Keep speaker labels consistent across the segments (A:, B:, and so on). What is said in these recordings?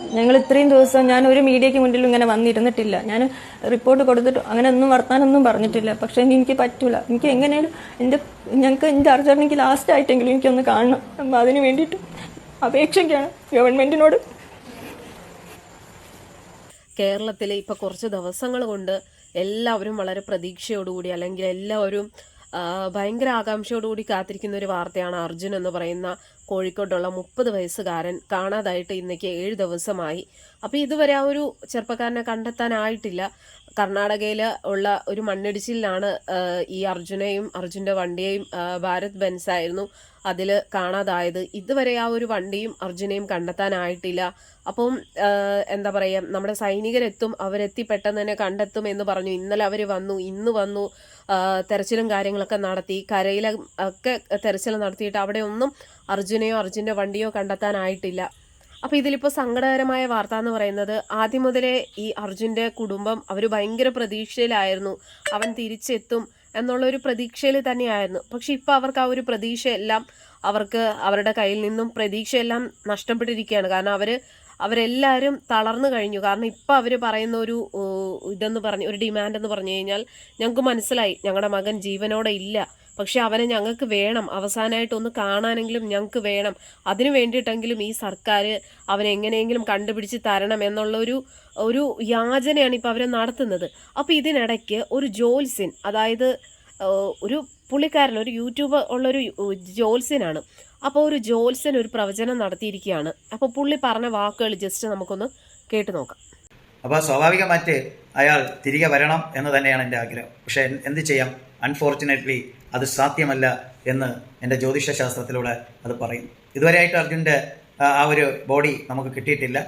A: ഞങ്ങൾ ഇത്രയും ദിവസം ഞാൻ ഒരു മീഡിയയ്ക്ക് മുന്നിൽ ഇങ്ങനെ വന്നിരുന്നിട്ടില്ല. ഞാൻ റിപ്പോർട്ട് കൊടുത്തിട്ട് അങ്ങനെ ഒന്നും വർത്താനൊന്നും പറഞ്ഞിട്ടില്ല. പക്ഷെ എനിക്ക് പറ്റൂല. എനിക്ക് എങ്ങനെയാലും എന്റെ ഞങ്ങൾക്ക് എന്റെ അർജന്റ് എനിക്ക് ലാസ്റ്റ് ആയിട്ടെങ്കിലും എനിക്കൊന്ന് കാണണം. അപ്പം അതിന് വേണ്ടിയിട്ട് അപേക്ഷയ്ക്കാണ് ഗവൺമെന്റിനോട്
B: കേരളത്തിൽ ഇപ്പോൾ കുറച്ച് ദിവസങ്ങൾ കൊണ്ട് എല്ലാവരും വളരെ പ്രതീക്ഷയോടുകൂടി അല്ലെങ്കിൽ എല്ലാവരും ഭയങ്കര ആകാംക്ഷയോടുകൂടി കാത്തിരിക്കുന്ന ഒരു വാർത്തയാണ് അർജുൻ എന്ന് പറയുന്ന കോഴിക്കോട്ടുള്ള മുപ്പത് വയസ്സുകാരൻ കാണാതായിട്ട് ഇന്നേക്ക് ഏഴ് ദിവസമായി. അപ്പോൾ ഇതുവരെ ആ ഒരു ചെറുപ്പക്കാരനെ കണ്ടെത്താനായിട്ടില്ല. കർണാടകയിൽ ഉള്ള ഒരു മണ്ണിടിച്ചിലാണ് ഈ അർജുനെയും അർജുന്റെ വണ്ടിയെയും ഭാരത് ബെൻസ് ആയിരുന്നു. അതിൽ കാണാതായത്. ഇതുവരെ ആ ഒരു വണ്ടിയും അർജുനെയും കണ്ടെത്താനായിട്ടില്ല. അപ്പം എന്താ പറയുക നമ്മുടെ സൈനികരെത്തും അവരെത്തി പെട്ടെന്ന് തന്നെ കണ്ടെത്തും എന്ന് പറഞ്ഞു. ഇന്നലെ അവർ വന്നു ഇന്ന് വന്നു തെരച്ചിലും കാര്യങ്ങളൊക്കെ നടത്തി. കരയിലെ ഒക്കെ തെരച്ചിൽ നടത്തിയിട്ട് അവിടെ ഒന്നും അർജുനെയോ അർജുന്റെ വണ്ടിയോ കണ്ടെത്താനായിട്ടില്ല. അപ്പോൾ ഇതിലിപ്പോൾ സങ്കടകരമായ വാർത്ത എന്ന് പറയുന്നത് ആദ്യം മുതലേ ഈ അർജുന്റെ കുടുംബം അവർ ഭയങ്കര പ്രതീക്ഷയിലായിരുന്നു. അവൻ തിരിച്ചെത്തും. എന്നുള്ളൊരു പ്രതീക്ഷയിൽ തന്നെയായിരുന്നു. പക്ഷെ ഇപ്പോൾ അവർക്ക് ആ ഒരു പ്രതീക്ഷയെല്ലാം അവർക്ക് അവരുടെ കയ്യിൽ നിന്നും പ്രതീക്ഷയെല്ലാം നഷ്ടപ്പെട്ടിരിക്കുകയാണ്. കാരണം അവർ അവരെല്ലാവരും തളർന്നു കഴിഞ്ഞു. കാരണം ഇപ്പോൾ അവർ പറയുന്ന ഒരു ഇതെന്ന് പറഞ്ഞ് ഒരു ഡിമാൻഡ് എന്ന് പറഞ്ഞു കഴിഞ്ഞാൽ ഞങ്ങൾക്ക് മനസ്സിലായി. ഞങ്ങളുടെ മകൻ ജീവനോടെ ഇല്ല. പക്ഷെ അവനെ ഞങ്ങൾക്ക് വേണം. അവസാനമായിട്ട് ഒന്ന് കാണാനെങ്കിലും ഞങ്ങൾക്ക് വേണം. അതിനു വേണ്ടിയിട്ടെങ്കിലും ഈ സർക്കാർ അവനെ എങ്ങനെയെങ്കിലും കണ്ടുപിടിച്ച് തരണം എന്നുള്ളൊരു ഒരു യാചനയാണ് ഇപ്പോൾ അവരെ നടത്തുന്നത്. അപ്പോൾ ഇതിനിടയ്ക്ക് ഒരു ജോൽസിൻ അതായത് ഒരു പുള്ളിക്കാരൻ ഒരു യൂട്യൂബ് ഉള്ളൊരു ജോൽസിനാണ് അപ്പോൾ ഒരു ജോത്സ്യൻ ഒരു പ്രവചനം നടത്തിയിരിക്കുകയാണ്. അപ്പോൾ പുള്ളി പറഞ്ഞ വാക്കുകൾ ജസ്റ്റ് നമുക്കൊന്ന് കേട്ടു നോക്കാം.
C: അപ്പോൾ സ്വാഭാവികമായിട്ട് അയാൾ തിരികെ വരണം എന്ന് തന്നെയാണ് എന്റെ ആഗ്രഹം. പക്ഷേ എന്ത് ചെയ്യാം? അൺഫോർച്ചുനേറ്റ്ലി അത് സാധ്യമല്ല എന്ന് എന്റെ ജ്യോതിഷ ശാസ്ത്രത്തിലൂടെ അത് പറയും. ഇതുവരെയായിട്ട് അർജുന്റെ ആ ഒരു ബോഡി നമുക്ക് കിട്ടിയിട്ടില്ല.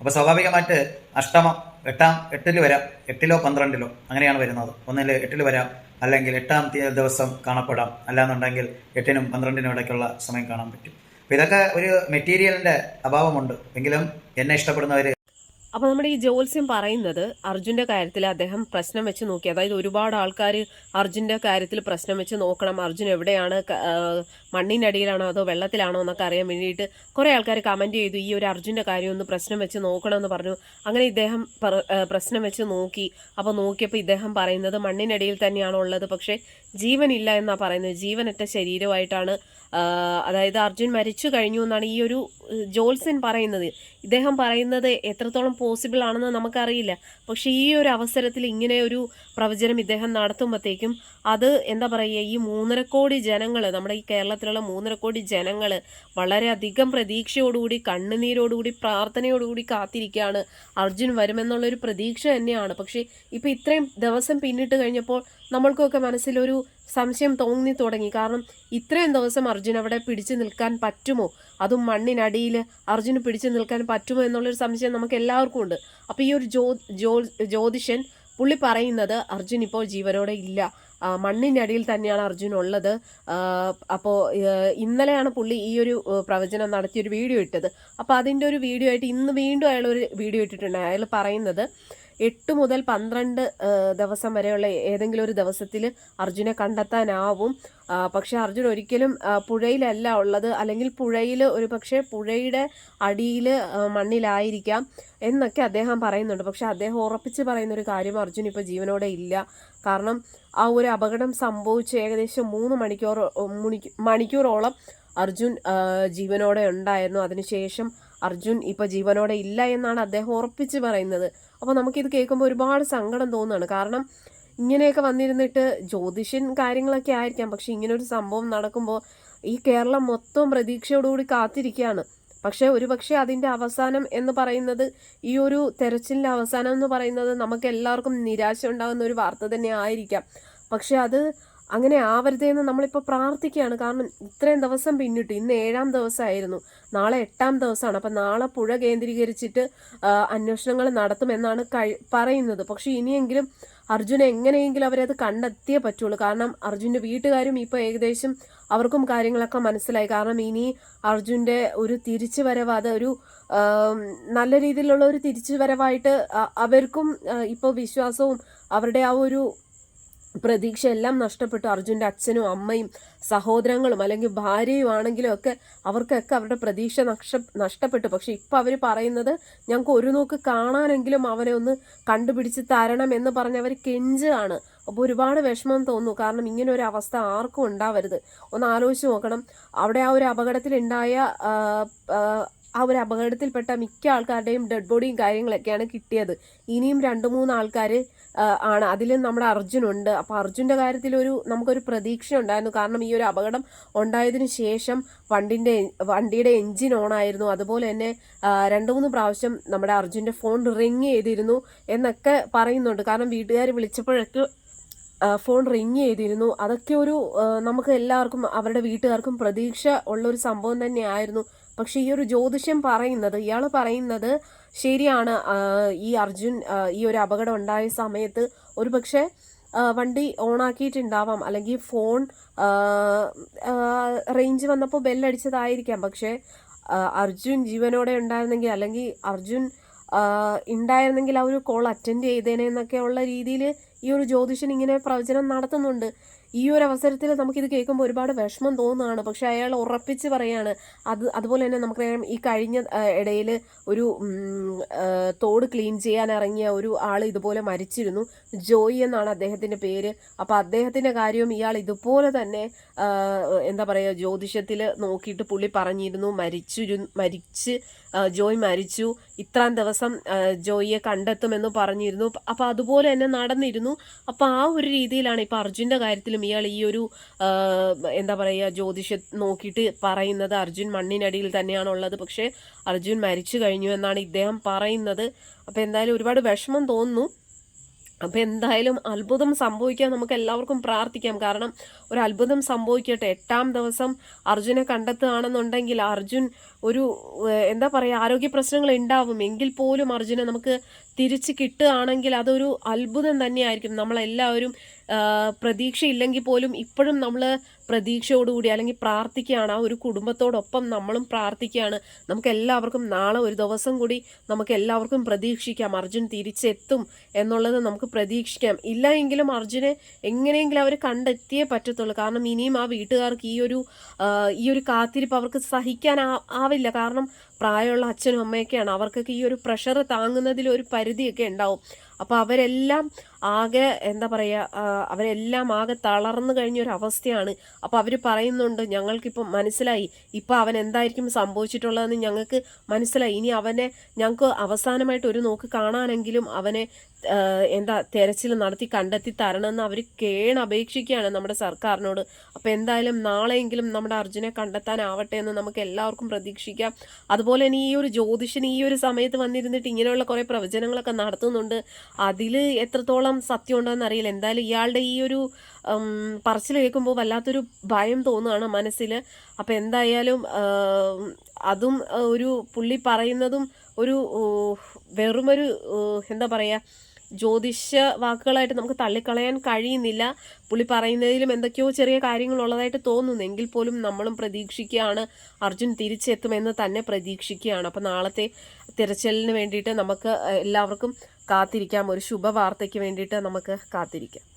C: അപ്പോൾ സ്വാഭാവികമായിട്ട് അഷ്ടമം എട്ടാം എട്ടിൽ വരാം എട്ടിലോ പന്ത്രണ്ടിലോ അങ്ങനെയാണ് വരുന്നത്. ഒന്നിൽ എട്ടിൽ വരാം അല്ലെങ്കിൽ എട്ടാം ദിവസം കാണപ്പെടാം. അല്ലാന്നുണ്ടെങ്കിൽ എട്ടിനും പന്ത്രണ്ടിനും ഇടയ്ക്കുള്ള സമയം കാണാൻ പറ്റും. അപ്പോൾ ഇതൊക്കെ ഒരു മെറ്റീരിയലിന്റെ അഭാവമുണ്ട്. എങ്കിലും എന്നെ ഇഷ്ടപ്പെടുന്നവർ
B: അപ്പോൾ നമ്മുടെ ഈ ജോത്സ്യം പറയുന്നത് അർജുന്റെ കാര്യത്തിൽ അദ്ദേഹം പ്രശ്നം വെച്ച് നോക്കി. അതായത് ഒരുപാട് ആൾക്കാർ അർജുന്റെ കാര്യത്തിൽ പ്രശ്നം വെച്ച് നോക്കണം. അർജുൻ എവിടെയാണ്? മണ്ണിനടിയിലാണോ അതോ വെള്ളത്തിലാണോ എന്നൊക്കെ അറിയാൻ വേണ്ടിയിട്ട് കുറേ ആൾക്കാർ കമന്റ് ചെയ്തു. ഈ ഒരു അർജുന്റെ കാര്യം ഒന്ന് പ്രശ്നം വെച്ച് നോക്കണം എന്ന് പറഞ്ഞു. അങ്ങനെ ഇദ്ദേഹം പ്രശ്നം വെച്ച് നോക്കി. അപ്പോൾ നോക്കിയപ്പോൾ ഇദ്ദേഹം പറയുന്നത് മണ്ണിനടിയിൽ തന്നെയാണോ ഉള്ളത്? പക്ഷേ ജീവനില്ല എന്നാണ് പറയുന്നത്. ജീവനറ്റ ശരീരമായിട്ടാണ് അതായത് അർജുൻ മരിച്ചു കഴിഞ്ഞു എന്നാണ് ഈ ഒരു ജോത്സ്യൻ പറയുന്നത് ഇദ്ദേഹം പറയുന്നത് എത്രത്തോളം പോസിബിൾ ആണെന്ന് നമുക്കറിയില്ല. പക്ഷേ ഈ ഒരു അവസരത്തിൽ ഇങ്ങനെ ഒരു പ്രവചനം ഇദ്ദേഹം നടത്തുമ്പോഴത്തേക്കും അത് എന്താ പറയുക ഈ മൂന്നര കോടി ജനങ്ങൾ നമ്മുടെ ഈ കേരളത്തിലുള്ള മൂന്നര കോടി ജനങ്ങൾ വളരെയധികം പ്രതീക്ഷയോടുകൂടി കണ്ണുനീരോടുകൂടി പ്രാർത്ഥനയോടുകൂടി കാത്തിരിക്കുകയാണ്. അർജുൻ വരുമെന്നുള്ളൊരു പ്രതീക്ഷ തന്നെയാണ്. പക്ഷേ ഇപ്പോൾ ഇത്രയും ദിവസം പിന്നിട്ട് കഴിഞ്ഞപ്പോൾ നമ്മൾക്കൊക്കെ മനസ്സിലൊരു സംശയം തോന്നി തുടങ്ങി. കാരണം ഇത്രയും ദിവസം അർജുൻ അവിടെ പിടിച്ചു നിൽക്കാൻ പറ്റുമോ? അതും മണ്ണിനടിയിൽ അർജുന് പിടിച്ചു നിൽക്കാൻ പറ്റുമോ എന്നുള്ളൊരു സംശയം നമുക്ക് എല്ലാവർക്കും ഉണ്ട്. അപ്പോൾ ഈ ഒരു ജ്യോ ജ്യോ ജ്യോതിഷൻ പുള്ളി പറയുന്നത് അർജുൻ ഇപ്പോൾ ജീവനോടെ ഇല്ല. മണ്ണിനടിയിൽ തന്നെയാണ് അർജുൻ ഉള്ളത്. അപ്പോൾ ഇന്നലെയാണ് പുള്ളി ഈ ഒരു പ്രവചനം നടത്തിയൊരു വീഡിയോ ഇട്ടത്. അപ്പോൾ അതിന്റെ ഒരു വീഡിയോ ആയിട്ട് ഇന്ന് വീണ്ടും അയാൾ ഒരു വീഡിയോ ഇട്ടിട്ടുണ്ട്. അയാൾ പറയുന്നത് എട്ട് മുതൽ പന്ത്രണ്ട് ദിവസം വരെയുള്ള ഏതെങ്കിലും ഒരു ദിവസത്തിൽ അർജുനെ കണ്ടെത്താനാവും. പക്ഷെ അർജുൻ ഒരിക്കലും പുഴയിലല്ല ഉള്ളത്. അല്ലെങ്കിൽ പുഴയിൽ ഒരു പക്ഷേ പുഴയുടെ അടിയിൽ മണ്ണിലായിരിക്കാം എന്നൊക്കെ അദ്ദേഹം പറയുന്നുണ്ട്. പക്ഷേ അദ്ദേഹം ഉറപ്പിച്ച് പറയുന്ന ഒരു കാര്യം അർജുൻ ഇപ്പോൾ ജീവനോടെ ഇല്ല. കാരണം ആ ഒരു അപകടം സംഭവിച്ച് ഏകദേശം മൂന്ന് മണിക്കൂർ മുണിക്ക് മണിക്കൂറോളം അർജുൻ ജീവനോടെ ഉണ്ടായിരുന്നു. അതിനുശേഷം അർജുൻ ഇപ്പോൾ ജീവനോടെ ഇല്ല എന്നാണ് അദ്ദേഹം ഉറപ്പിച്ച് പറയുന്നത്. അപ്പോൾ നമുക്കിത് കേൾക്കുമ്പോൾ ഒരുപാട് സങ്കടം തോന്നുകയാണ്. കാരണം ഇങ്ങനെയൊക്കെ വന്നിരുന്നിട്ട് ജ്യോതിഷൻ കാര്യങ്ങളൊക്കെ ആയിരിക്കാം. പക്ഷെ ഒരു സംഭവം നടക്കുമ്പോൾ ഈ കേരളം മൊത്തം പ്രതീക്ഷയോടുകൂടി കാത്തിരിക്കുകയാണ്. പക്ഷേ ഒരുപക്ഷെ അതിന്റെ അവസാനം എന്ന് പറയുന്നത് ഈ ഒരു തെരച്ചിലിന്റെ അവസാനം എന്ന് പറയുന്നത് നമുക്ക് എല്ലാവർക്കും നിരാശ ഉണ്ടാകുന്ന ഒരു വാർത്ത തന്നെ ആയിരിക്കാം. പക്ഷെ അത് അങ്ങനെ ആവരുതേന്ന് നമ്മളിപ്പോൾ പ്രാർത്ഥിക്കുകയാണ്. കാരണം ഇത്രയും ദിവസം പിന്നിട്ടു. ഇന്ന് ഏഴാം ദിവസമായിരുന്നു. നാളെ എട്ടാം ദിവസമാണ്. അപ്പം നാളെ പുഴ കേന്ദ്രീകരിച്ചിട്ട് അന്വേഷണങ്ങൾ നടത്തുമെന്നാണ് കഴി പറയുന്നത്. പക്ഷേ ഇനിയെങ്കിലും അർജുന എങ്ങനെയെങ്കിലും അവരത് കണ്ടെത്തിയേ പറ്റുള്ളൂ. കാരണം അർജുന്റെ വീട്ടുകാരും ഇപ്പോൾ ഏകദേശം അവർക്കും കാര്യങ്ങളൊക്കെ മനസ്സിലായി. കാരണം ഇനി അർജുന്റെ ഒരു തിരിച്ചു വരവ് അത് ഒരു നല്ല രീതിയിലുള്ള ഒരു തിരിച്ചു വരവായിട്ട് അവർക്കും ഇപ്പോൾ വിശ്വാസവും അവരുടെ ആ ഒരു പ്രതീക്ഷ എല്ലാം നഷ്ടപ്പെട്ടു. അർജുന്റെ അച്ഛനും അമ്മയും സഹോദരങ്ങളും അല്ലെങ്കിൽ ഭാര്യയും ആണെങ്കിലും ഒക്കെ അവർക്കൊക്കെ അവരുടെ പ്രതീക്ഷ നഷ്ട നഷ്ടപ്പെട്ടു. പക്ഷെ ഇപ്പം അവർ പറയുന്നത് ഞങ്ങൾക്ക് ഒരു നോക്ക് കാണാനെങ്കിലും അവനെ ഒന്ന് കണ്ടുപിടിച്ച് തരണം എന്ന് പറഞ്ഞ് അവർ കെഞ്ചാണ് അപ്പോൾ ഒരുപാട് വിഷമം തോന്നുന്നു. കാരണം ഇങ്ങനെ ഒരു അവസ്ഥ ആർക്കും ഉണ്ടാവരുത്. ഒന്ന് ആലോചിച്ച് നോക്കണം. അവിടെ ആ ഒരു അപകടത്തിലുണ്ടായ ആ ഒരു അപകടത്തിൽപ്പെട്ട മിക്ക ആൾക്കാരുടെയും ഡെഡ് ബോഡിയും കാര്യങ്ങളൊക്കെയാണ് കിട്ടിയത്. ഇനിയും രണ്ട് മൂന്ന് ആൾക്കാർ ആണ്. അതിലും നമ്മുടെ അർജുനുണ്ട് അപ്പോൾ അർജുന്റെ കാര്യത്തിൽ ഒരു നമുക്കൊരു പ്രതീക്ഷ ഉണ്ടായിരുന്നു. കാരണം ഈ ഒരു അപകടം ഉണ്ടായതിനു ശേഷം വണ്ടിന്റെ വണ്ടിയുടെ എൻജിൻ ഓൺ ആയിരുന്നു. അതുപോലെ തന്നെ രണ്ട് മൂന്ന് പ്രാവശ്യം നമ്മുടെ അർജുന്റെ ഫോൺ റിങ് ചെയ്തിരുന്നു എന്നൊക്കെ പറയുന്നുണ്ട്. കാരണം വീട്ടുകാർ വിളിച്ചപ്പോഴൊക്കെ ഫോൺ റിങ് ചെയ്തിരുന്നു. അതൊക്കെ ഒരു നമുക്ക് എല്ലാവർക്കും അവരുടെ വീട്ടുകാർക്കും പ്രതീക്ഷ ഉള്ള ഒരു സംഭവം തന്നെയായിരുന്നു. പക്ഷേ ഈ ഒരു ജ്യോതിഷം പറയുന്നത് ഇയാൾ പറയുന്നത് ശരിയാണ്. ഈ അർജുൻ ഈ ഒരു അപകടം ഉണ്ടായ സമയത്ത് ഒരു പക്ഷേ വണ്ടി ഓണാക്കിയിട്ടുണ്ടാവാം. അല്ലെങ്കിൽ ഫോൺ റേഞ്ച് വന്നപ്പോൾ ബെല്ലടിച്ചതായിരിക്കാം പക്ഷേ അർജുൻ ജീവനോടെ ഉണ്ടായിരുന്നെങ്കിൽ അല്ലെങ്കിൽ അർജുൻ ഉണ്ടായിരുന്നെങ്കിൽ ആ ഒരു കോൾ അറ്റൻഡ് ചെയ്തേനെ എന്നൊക്കെ ഉള്ള രീതിയിൽ ഈ ഒരു ജ്യോതിഷൻ ഇങ്ങനെ പ്രവചനം നടത്തുന്നുണ്ട്. ഈ ഒരു അവസരത്തിൽ നമുക്കിത് കേൾക്കുമ്പോൾ ഒരുപാട് വിഷമം തോന്നുകയാണ് പക്ഷേ അയാൾ ഉറപ്പിച്ച് പറയാണ് അത് അതുപോലെ തന്നെ നമുക്കറിയാം ഈ കഴിഞ്ഞ ഇടയിൽ ഒരു തോട് ക്ലീൻ ചെയ്യാൻ ഇറങ്ങിയ ഒരു ആൾ ഇതുപോലെ മരിച്ചിരുന്നു. ജോയി എന്നാണ് അദ്ദേഹത്തിന്റെ പേര്. അപ്പോൾ അദ്ദേഹത്തിന്റെ കാര്യവും ഇയാൾ ഇതുപോലെ തന്നെ എന്താ പറയുക ജ്യോതിഷത്തിൽ നോക്കിയിട്ട് പുള്ളി പറഞ്ഞിരുന്നു. മരിച്ചിരു മരിച്ച് ജോയ് മരിച്ചു. ഇത്രാം ദിവസം ജോയിയെ കണ്ടെത്തുമെന്ന് പറഞ്ഞിരുന്നു. അപ്പോൾ അതുപോലെ തന്നെ നടന്നിരുന്നു. അപ്പോൾ ആ ഒരു രീതിയിലാണ് ഇപ്പോൾ അർജുന്റെ കാര്യത്തിലും ഇയാൾ ഈ ഒരു എന്താ പറയുക ജ്യോതിഷ നോക്കിയിട്ട് പറയുന്നത് അർജുൻ മണ്ണിനടിയിൽ തന്നെയാണുള്ളത്. പക്ഷേ അർജുൻ മരിച്ചു കഴിഞ്ഞു എന്നാണ് ഇദ്ദേഹം പറയുന്നത്. അപ്പോൾ എന്തായാലും ഒരുപാട് വിഷമം തോന്നുന്നു. അപ്പോൾ എന്തായാലും അത്ഭുതം സംഭവിക്കാൻ നമുക്ക് എല്ലാവർക്കും പ്രാർത്ഥിക്കാം. കാരണം ഒരു അത്ഭുതം സംഭവിക്കട്ടെ. എട്ടാം ദിവസം അർജുനെ കണ്ടെത്തുകയാണെന്നുണ്ടെങ്കിൽ അർജുൻ ഒരു എന്താ പറയുക ആരോഗ്യ പ്രശ്നങ്ങൾ ഉണ്ടാവും. എങ്കിൽ പോലും അർജുനെ നമുക്ക് തിരിച്ച് കിട്ടുകയാണെങ്കിൽ അതൊരു അത്ഭുതം തന്നെയായിരിക്കും. നമ്മളെല്ലാവരും പ്രതീക്ഷയില്ലെങ്കിൽ പോലും ഇപ്പോഴും നമ്മൾ പ്രതീക്ഷയോടുകൂടി അല്ലെങ്കിൽ പ്രാർത്ഥിക്കുകയാണ്. ആ ഒരു കുടുംബത്തോടൊപ്പം നമ്മളും പ്രാർത്ഥിക്കുകയാണ്. നമുക്ക് എല്ലാവർക്കും നാളെ ഒരു ദിവസം കൂടി നമുക്ക് എല്ലാവർക്കും പ്രതീക്ഷിക്കാം. അർജുൻ തിരിച്ചെത്തും എന്നുള്ളത് നമുക്ക് പ്രതീക്ഷിക്കാം. ഇല്ല എങ്കിലും അർജുനെ എങ്ങനെയെങ്കിലും അവർ കണ്ടെത്തിയേ പറ്റത്തുള്ളൂ. കാരണം ഇനിയും ആ വീട്ടുകാർക്ക് ഈ ഒരു ഈ ഒരു കാത്തിരിപ്പ് അവർക്ക് സഹിക്കാൻ ആവില്ല. കാരണം പ്രായമുള്ള അച്ഛനും അമ്മയൊക്കെയാണ്. അവർക്കൊക്കെ ഈ ഒരു പ്രഷർ താങ്ങുന്നതിൽ ഒരു പരിധിയൊക്കെ ഉണ്ടാവും. അപ്പോൾ അവരെല്ലാം ആകെ എന്താ പറയുക അവരെല്ലാം ആകെ തളർന്നു കഴിഞ്ഞ ഒരു അവസ്ഥയാണ്. അപ്പോൾ അവർ പറയുന്നുണ്ട് ഞങ്ങൾക്കിപ്പം മനസ്സിലായി. ഇപ്പോൾ അവൻ എന്തായിരിക്കും സംഭവിച്ചിട്ടുള്ളതെന്ന് ഞങ്ങൾക്ക് മനസ്സിലായി. ഇനി അവനെ ഞങ്ങൾക്ക് അവസാനമായിട്ട് ഒരു നോക്ക് കാണാനെങ്കിലും അവനെ എന്താ തെരച്ചിൽ നടത്തി കണ്ടെത്തി തരണമെന്ന് അവർ കേണപേക്ഷിക്കുകയാണ് നമ്മുടെ സർക്കാരിനോട്. അപ്പോൾ എന്തായാലും നാളെയെങ്കിലും നമ്മുടെ അർജുനെ കണ്ടെത്താനാവട്ടെ എന്ന് നമുക്ക് എല്ലാവർക്കും പ്രതീക്ഷിക്കാം. അതുപോലെ തന്നെ ഈ ഒരു ജ്യോതിഷന് ഈ ഒരു സമയത്ത് വന്നിരുന്നിട്ട് ഇങ്ങനെയുള്ള കുറേ പ്രവചനങ്ങളൊക്കെ നടത്തുന്നുണ്ട്. അതിൽ എത്രത്തോളം സത്യം ഉണ്ടോയെന്ന് അറിയില്ല. എന്തായാലും ഇയാളുടെ ഈ ഒരു പറച്ചിൽ കേൾക്കുമ്പോൾ വല്ലാത്തൊരു ഭയം തോന്നുകയാണ് മനസ്സിൽ അപ്പോൾ എന്തായാലും അതും ഒരു പുള്ളി പറയുന്നതും ഒരു വെറുമൊരു എന്താ പറയുക ജ്യോതിഷ വാക്കുകളായിട്ട് നമുക്ക് തള്ളിക്കളയാൻ കഴിയുന്നില്ല. പുള്ളി പറയുന്നതിലും എന്തൊക്കെയോ ചെറിയ കാര്യങ്ങളുള്ളതായിട്ട് തോന്നുന്നു. എങ്കിൽ പോലും നമ്മളും പ്രതീക്ഷിക്കുകയാണ് അർജുൻ തിരിച്ചെത്തുമെന്ന് തന്നെ പ്രതീക്ഷിക്കുകയാണ്. അപ്പോൾ നാളത്തെ തിരച്ചിലിന് വേണ്ടിയിട്ട് നമുക്ക് എല്ലാവർക്കും കാത്തിരിക്കാം. ഒരു ശുഭവാർത്തയ്ക്ക് വേണ്ടിയിട്ട് നമുക്ക് കാത്തിരിക്കാം.